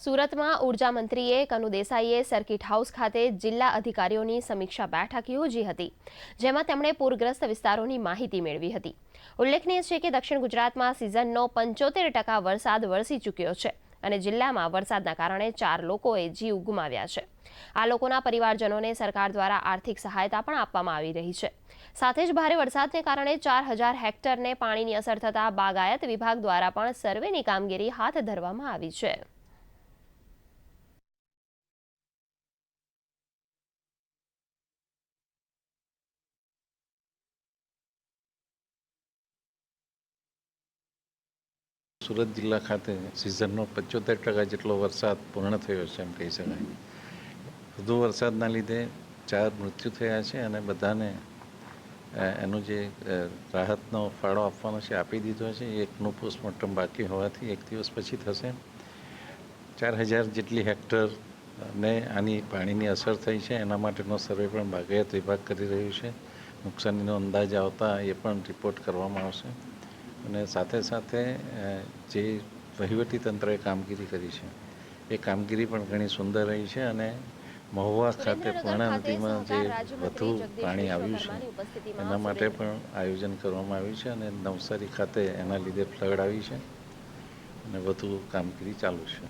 સુરતમાં ઊર્જા મંત્રીએ કનુ દેસાઈએ સર્કિટ હાઉસ ખાતે જિલ્લા અધિકારીઓની સમીક્ષા બેઠક યોજી હતી, જેમાં તેમણે પૂરગ્રસ્ત વિસ્તારોની માહિતી મેળવી હતી. ઉલ્લેખનીય છે કે દક્ષિણ ગુજરાતમાં સિઝનનો પંચોતેર ટકા વરસાદ વરસી ચૂક્યો છે અને જિલ્લામાં વરસાદના કારણે ચાર લોકોએ જીવ ગુમાવ્યા છે. આ લોકોના પરિવારજનોને સરકાર દ્વારા આર્થિક સહાયતા પણ આપવામાં આવી રહી છે. સાથે જ ભારે વરસાદને કારણે ચાર હજાર હેક્ટરને પાણીની અસર થતાં બાગાયત વિભાગ દ્વારા પણ સર્વેની કામગીરી હાથ ધરવામાં આવી છે. સુરત જિલ્લા ખાતે સિઝનનો પંચોતેર ટકા જેટલો વરસાદ પૂર્ણ થયો છે એમ કહી શકાય. વધુ વરસાદના લીધે ચાર મૃત્યુ થયા છે અને બધાને એનું જે રાહતનો ફાળો આપવાનો છે, આપી દીધો છે એકનું પોસ્ટમોર્ટમ બાકી હોવાથી એક દિવસ પછી થશે. ચાર હજાર જેટલી હેક્ટર ને આની પાણીની અસર થઈ છે, એના માટેનો સર્વે પણ બાગાયત વિભાગ કરી રહ્યું છે. નુકસાનીનો અંદાજ આવતા એ પણ રિપોર્ટ કરવામાં આવશે. અને સાથે સાથે જે વહીવટી તંત્રએ કામગીરી કરી છે એ કામગીરી પણ ઘણી સુંદર રહી છે અને મહુવા ખાતે પૂર્ણા નદીમાં જે વધુ પાણી આવ્યું છે એના માટે પણ આયોજન કરવામાં આવ્યું છે અને નવસારી ખાતે એના લીધે ફ્લડ આવી છે અને વધુ કામગીરી ચાલુ છે.